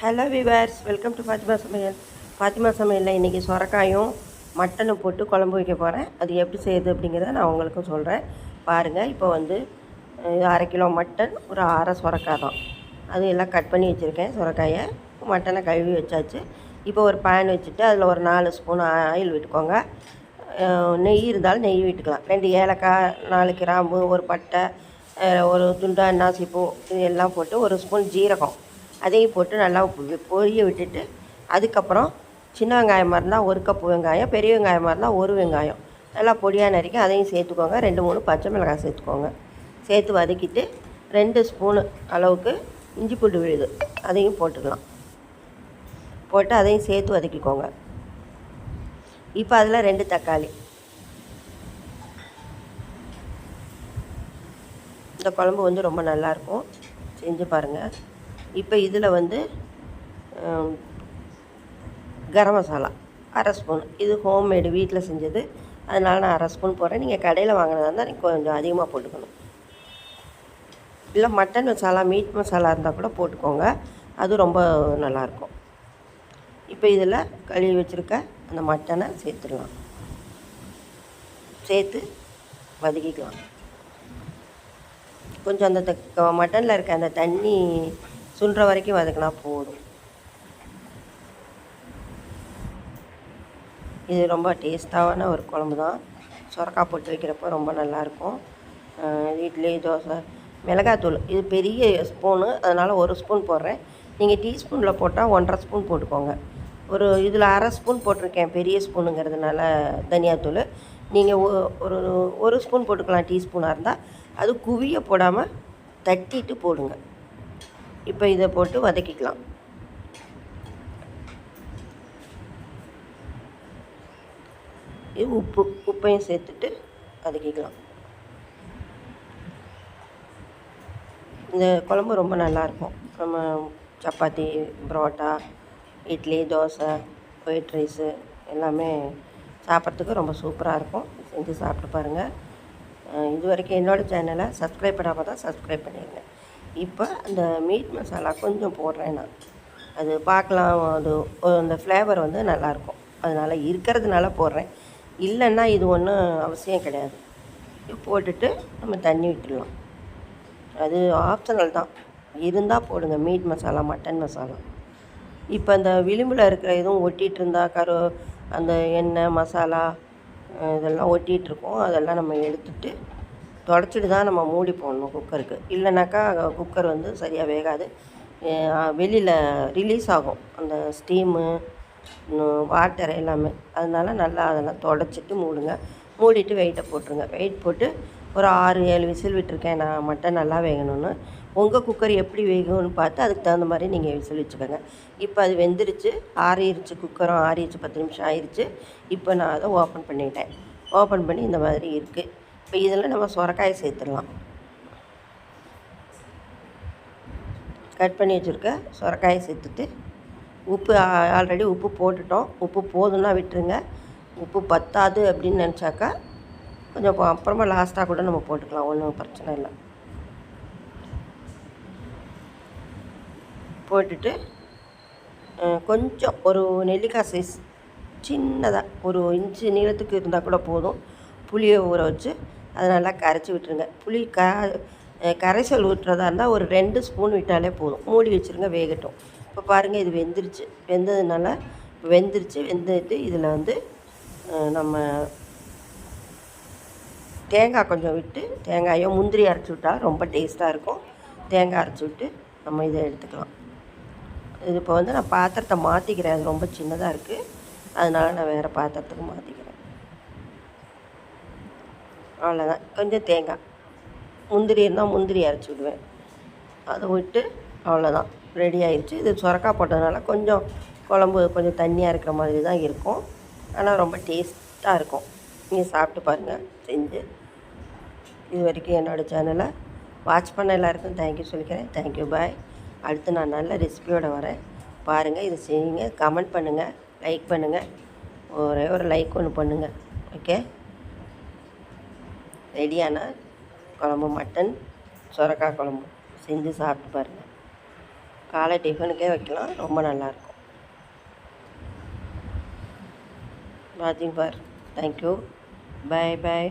Hello viewers welcome to Fatima சமையல் ஃபாத்திமா சமையலில் இன்றைக்கி சுரக்காயும் மட்டனும் போட்டு குழம்பு வைக்க போகிறேன் அது எப்படி செய்யுது அப்படிங்கிறத நான் உங்களுக்கும் சொல்கிறேன் பாருங்கள் இப்போ வந்து அரை கிலோ மட்டன் ஒரு அரை சுரக்காய் தான். அது எல்லாம் கட் பண்ணி வச்சுருக்கேன் சுரக்காயை. மட்டனை கழுவி வச்சாச்சு. இப்போ ஒரு பேன் வச்சுட்டு அதில் ஒரு நாலு ஸ்பூன் ஆயில் விட்டுக்கோங்க. நெய் இருந்தாலும் நெய் விட்டுக்கலாம். ரெண்டு ஏலக்காய் நாலு கிராம்பு ஒரு பட்டை ஒரு துண்டா அன்னாசிப்பூ இது எல்லாம் போட்டு ஒரு ஸ்பூன் ஜீரகம். அதையும் போட்டு நல்லா பொரிய விட்டுட்டு அதுக்கப்புறம் சின்ன வெங்காயமாக இருந்தால் ஒரு கப்பு வெங்காயம் பெரிய வெங்காயமாக இருந்தால் ஒரு வெங்காயம். நல்லா பொடியாக நறுக்கி அதையும் சேர்த்துக்கோங்க. ரெண்டு மூணு பச்சை மிளகாய் சேர்த்துக்கோங்க. சேர்த்து வதக்கிட்டு ரெண்டு ஸ்பூனு அளவுக்கு இஞ்சி பூண்டு விழுது. அதையும் போட்டுக்கலாம். போட்டு அதையும் சேர்த்து வதக்கிக்கோங்க. இப்போ அதில் ரெண்டு தக்காளி. இந்த குழம்பு வந்து ரொம்ப நல்லாயிருக்கும் செஞ்சு பாருங்கள் இப்போ இதில் வந்து கரம் மசாலா அரை ஸ்பூன். இது ஹோம்மேடு வீட்டில் செஞ்சது. அதனால் நான் அரை ஸ்பூன் போடுறேன். நீங்கள் கடையில் வாங்கினதா இருந்தால் நீங்கள் கொஞ்சம் அதிகமாக போட்டுக்கணும். இல்லை மட்டன் மசாலா மீட் மசாலா இருந்தால் கூட போட்டுக்கோங்க. அது ரொம்ப நல்லாயிருக்கும். இப்போ இதில் கழுவி வச்சுருக்க அந்த மட்டனை சேர்த்துடலாம். சேர்த்து வதக்கிக்கலாம். கொஞ்சம் அந்த மட்டனில் இருக்க அந்த தண்ணி சுன்ற வரைக்கும் வதக்கினா போதும். இது ரொம்ப டேஸ்ட்டான ஒரு குழம்பு தான் சுரக்காய் போட்டு வைக்கிறப்போ ரொம்ப நல்லாயிருக்கும். இட்லி தோசை மிளகாத்தூள் இது பெரிய ஸ்பூனு அதனால் ஒரு ஸ்பூன் போடுறேன். நீங்கள் டீஸ்பூனில் போட்டால் ஒன்றரை ஸ்பூன் போட்டுக்கோங்க. ஒரு இதில் அரை ஸ்பூன் போட்டிருக்கேன் பெரிய ஸ்பூனுங்கிறதுனால தனியாத்தூள் நீங்கள் ஒரு ஒரு ஸ்பூன் போட்டுக்கலாம் டீஸ்பூனாக இருந்தால் அது குவிய போடாமல் தட்டிட்டு போடுங்க. இப்போ இதை போட்டு வதக்கிக்கலாம். இது உப்பு உப்பையும் சேர்த்துட்டு வதக்கிக்கலாம். இந்த குழம்பு ரொம்ப நல்லாயிருக்கும். நம்ம சப்பாத்தி பரோட்டா இட்லி தோசை ஒயிட் ரைஸு எல்லாமே சாப்பிட்றதுக்கு ரொம்ப சூப்பராக இருக்கும். செஞ்சு சாப்பிட்டு பாருங்கள் இது வரைக்கும் என்னோடய சேனலை சப்ஸ்கிரைப் பண்ணாமல் தான் சப்ஸ்கிரைப் பண்ணிடுங்க. இப்போ அந்த மீட் மசாலா கொஞ்சம் போடுறேன் நான். அது பார்க்கலாம் அது அந்த ஃப்ளேவர் வந்து நல்லாயிருக்கும். அதனால் இருக்கிறதுனால போடுறேன். இல்லைன்னா இது ஒன்றும் அவசியம் கிடையாது. போட்டுட்டு நம்ம தண்ணி விட்டுடலாம். அது ஆப்ஷனல் தான். இருந்தால் போடுங்க மீட் மசாலா மட்டன் மசாலா இப்போ அந்த விளிம்பில் இருக்கிற இதுவும் ஒட்டிகிட்டு இருந்தால் கரு அந்த எண்ணெய் மசாலா இதெல்லாம் ஒட்டிகிட்டு இருக்கோம். அதெல்லாம் நம்ம எடுத்துட்டு தொடச்சிட்டு தான் நம்ம மூடி போடணும் குக்கருக்கு. இல்லைனாக்கா குக்கர் வந்து சரியாக வேகாது. வெளியில் ரிலீஸ் ஆகும். அந்த ஸ்டீமு வாட்டர் எல்லாமே. அதனால நல்லா அதெல்லாம் தொடச்சிட்டு மூடுங்க. மூடிட்டு வெயிட்டை போட்டுருங்க. வெயிட் போட்டு ஒரு ஆறு ஏழு விசில் விட்டுருக்கேன். நான் மட்டன் நல்லா வேகணும்னு. உங்கள் குக்கர் எப்படி வேகும்னு பார்த்து அதுக்கு தகுந்த மாதிரி நீங்கள் விசில் வச்சுக்கோங்க. இப்போ அது வெந்துருச்சு. ஆறிடுச்சு குக்கரும். ஆறிடுச்சு பத்து நிமிஷம் ஆயிடுச்சு இப்போ நான் அதை ஓப்பன் பண்ணிட்டேன். ஓப்பன் பண்ணி இந்த மாதிரி இருக்குது இப்போ இதில் நம்ம சுரக்காயை சேர்த்துடலாம். கட் பண்ணி வச்சுருக்க சுரக்காயை சேர்த்துட்டு உப்பு ஆல்ரெடி உப்பு போட்டுட்டோம். உப்பு போதும்னா விட்டுருங்க. உப்பு பத்தாது அப்படின்னு நினச்சாக்கா கொஞ்சம் அப்புறமா லாஸ்ட்டாக கூட நம்ம போட்டுக்கலாம். ஒன்றும் பிரச்சனை இல்லை. போட்டுட்டு கொஞ்சம் ஒரு நெல்லிக்காய் சைஸ் சின்னதாக ஒரு இன்ச்சு நீளத்துக்கு இருந்தால் கூட போதும். புளியை ஊற வச்சு அதை நல்லா கரைச்சி விட்டுருங்க. புளி க கரைசல் ஊற்றுறதா இருந்தால் ஒரு ரெண்டு ஸ்பூன் விட்டாலே போதும். மூடி வச்சுருங்க வேகட்டும். இப்போ பாருங்கள் இது வெந்துருச்சு. வெந்ததுனால வெந்துருச்சு. வெந்துட்டு இதில் வந்து நம்ம தேங்காய் கொஞ்சம் விட்டு தேங்காயோ முந்திரி அரைச்சி விட்டால் ரொம்ப டேஸ்ட்டாக இருக்கும். தேங்காய் அரைச்சி விட்டு நம்ம இதை எடுத்துக்கலாம். இது இப்போ வந்து நான் பாத்திரத்தை மாற்றிக்கிறேன் அது ரொம்ப சின்னதாக இருக்குது அதனால் நான் வேறு பாத்திரத்துக்கு மாற்றிக்கிறேன் அவ்வளோதான் கொஞ்சம் தேங்காய். முந்திரி இருந்தால் முந்திரி அரைச்சி விடுவேன். அதை விட்டு அவ்வளோதான் ரெடி ஆயிடுச்சு இது சுரக்கா போட்டதுனால கொஞ்சம் குழம்பு கொஞ்சம் தண்ணியாக இருக்கிற மாதிரி தான் இருக்கும். ஆனால் ரொம்ப டேஸ்ட்டாக இருக்கும். நீங்கள் சாப்பிட்டு பாருங்கள் செஞ்சு. இது வரைக்கும் என்னோடய சேனலை வாட்ச் பண்ண எல்லாருக்கும் தேங்க்யூ சொல்லிக்கிறேன். தேங்க்யூ பாய் அடுத்து நான் நல்ல ரெசிபியோடு வரேன். பாருங்கள் இதை செய்யுங்க. கமெண்ட் பண்ணுங்கள் லைக் பண்ணுங்கள் ஒரே ஒரு லைக் ஒன்று பண்ணுங்கள் ஓகே ரெடியான குழம்பு மட்டன் சுரக்காய் குழம்பு. செஞ்சு சாப்பிட்டு பாருங்கள் காலை டிஃபனுக்கே வைக்கலாம். ரொம்ப நல்லாயிருக்கும். வாட்சிங் பார். தேங்க்யூ பாய் பாய்